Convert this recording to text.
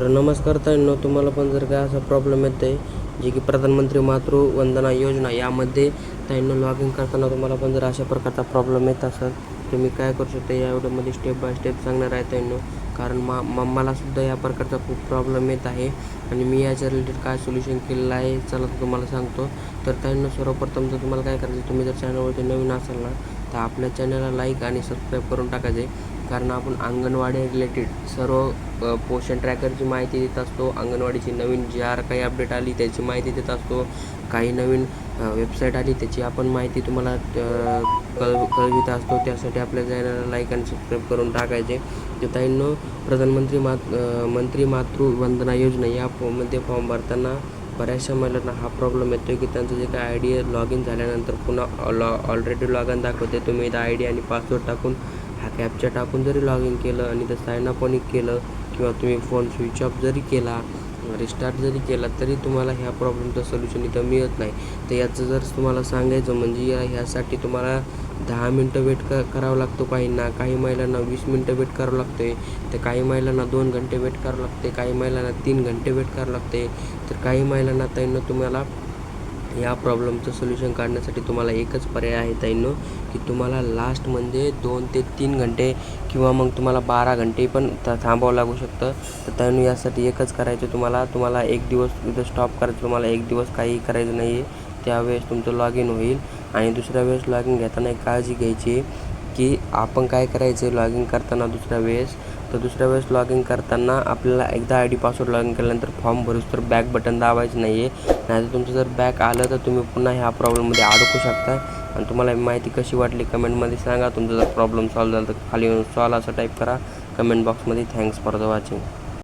तर नमस्कार ताईंनो तुम्हाला पण जर काय असा प्रॉब्लेम येत आहे जे की प्रधानमंत्री मातृ वंदना योजना यामध्ये ताईंनो लॉग इन करताना तुम्हाला पण जर अशा प्रकारचा प्रॉब्लेम येत असेल तुम्ही काय करू शकता या व्हिडिओमध्ये स्टेप बाय स्टेप सांगणार आहे ताईंनो. कारण मा मलासुद्धा या प्रकारचा खूप प्रॉब्लेम येत आहे आणि मी याच्या रिलेटेड काय सोल्युशन केलेलं आहे चला तर तुम्हाला सांगतो. तर ताईंनो सर्वप्रथम तर तुम्हाला काय करायचं तुम्ही जर चॅनलवरती नवीन असाल ना तर आपल्या चॅनलला लाईक आणि सबस्क्राईब करून टाकायचे. कारण आपण अंगणवाडी रिलेटेड सर्व पोषण ट्रॅकरची माहिती देत असतो. अंगणवाडीची नवीन जी आर काही अपडेट आली त्याची माहिती देत असतो. काही नवीन वेबसाईट आली त्याची आपण माहिती तुम्हाला कळ कळवित असतो. त्यासाठी आपल्या चॅनलला लाईक आणि सबस्क्राईब करून टाकायचे. तर ताईंनो प्रधानमंत्री मात मंत्री मातृ वंदना योजना या फॉर्ममध्ये फॉर्म भरताना बऱ्याचशा महिलांना हा प्रॉब्लेम येतो की त्यांचं जे काय आय डी लॉग इन झाल्यानंतर पुन्हा लॉ ऑलरेडी लॉग इन दाखवते. तुम्ही आय डी आणि पासवर्ड टाकून हा कॅपचा टाकून जरी लॉग इन केलं आणि तर साईन अप पण केलं किंवा तुम्ही फोन स्विच ऑफ जरी केला रिस्टार्ट जरी केला तरी तुम्हाला ह्या प्रॉब्लेमचं सोल्युशन इथं मिळत नाही. तर याचं जर तुम्हाला सांगायचं म्हणजे या ह्यासाठी तुम्हाला दहा मिनटं वेट क करावं लागतो काहींना. काही महिलांना वीस मिनटं वेट करावं लागते तर काही महिलांना दोन घंटे वेट करावं लागते काही महिलांना तीन घंटे वेट करावं लागते तर काही महिलांना त्यांना तुम्हाला या प्रॉब्लेमचं सोल्युशन काढण्यासाठी तुम्हाला एकच पर्याय आहे ताईंनो की तुम्हाला लास्ट म्हणजे दोन ते तीन घंटे किंवा मग तुम्हाला बारा घंटे पण थांबावं लागू शकतं. तर ताईनो यासाठी एकच करायचं तुम्हाला. तुम्हाला एक दिवस इथं स्टॉप करायचं तुम्हाला एक दिवस काही करायचं नाही आहे त्यावेळेस तुमचं लॉग इन होईल. आणि दुसऱ्या वेळेस लॉग इन घेताना एक काळजी घ्यायची की आपण काय करायचं लॉग इन करताना दुसऱ्या वेळेस? तर दुसऱ्या वेळेस लॉग इन करताना आपल्याला एकदा I D password log in केल्यानंतर फॉर्म भरूस तर बॅक बटन दाबायचं नाही आहे नाहीतर तुमचं जर बॅक आलं तर तुम्ही पुन्हा ह्या प्रॉब्लेममध्ये अडकू शकता. आणि तुम्हाला माहिती कशी वाटली कमेंटमध्ये सांगा. तुमचा जर प्रॉब्लेम सॉल्व झाला तर खाली येऊन सॉल्व असं टाईप करा. कमेंट बॉक्समध्ये थँक्स फॉर द वॉचिंग